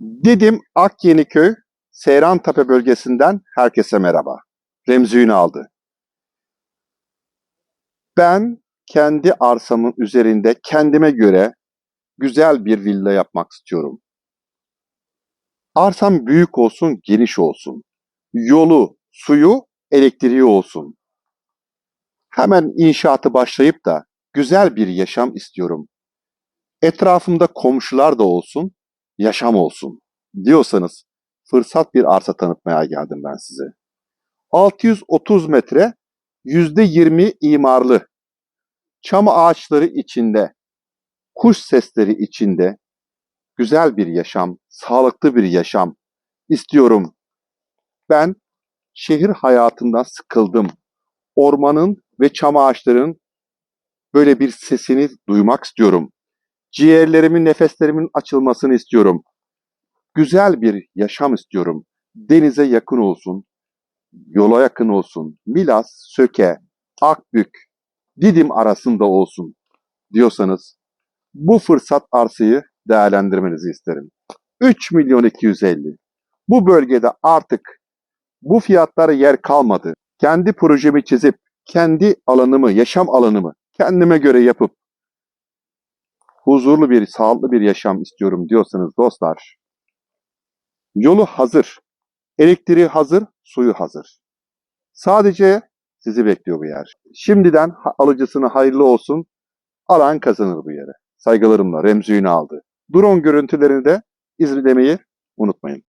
Didim Akyeniköy Seyrantepe bölgesinden herkese merhaba. Remzi Ünal'dı. Ben kendi arsamın üzerinde kendime göre güzel bir villa yapmak istiyorum. Arsam büyük olsun, geniş olsun. Yolu, suyu, elektriği olsun. Hemen inşaatı başlayıp da güzel bir yaşam istiyorum. Etrafımda komşular da olsun, yaşam olsun diyorsanız fırsat bir arsa tanıtmaya geldim ben size. 630 metre %20 imarlı, çam ağaçları içinde, kuş sesleri içinde güzel bir yaşam, sağlıklı bir yaşam istiyorum. Ben şehir hayatından sıkıldım. Ormanın ve çam ağaçlarının böyle bir sesini duymak istiyorum. Ciğerlerimin, nefeslerimin açılmasını istiyorum. Güzel bir yaşam istiyorum. Denize yakın olsun, yola yakın olsun. Milas, Söke, Akbük, Didim arasında olsun diyorsanız bu fırsat arsayı değerlendirmenizi isterim. 3 milyon 250. Bu bölgede artık bu fiyatlara yer kalmadı. Kendi projemi çizip, kendi alanımı, yaşam alanımı kendime göre yapıp huzurlu bir, sağlıklı bir yaşam istiyorum diyorsanız dostlar, yolu hazır, elektriği hazır, suyu hazır. Sadece sizi bekliyor bu yer. Şimdiden alıcısına hayırlı olsun, alan kazanır bu yere. Saygılarımla Remzi Ünal'dı. Drone görüntülerini de izlemeyi unutmayın.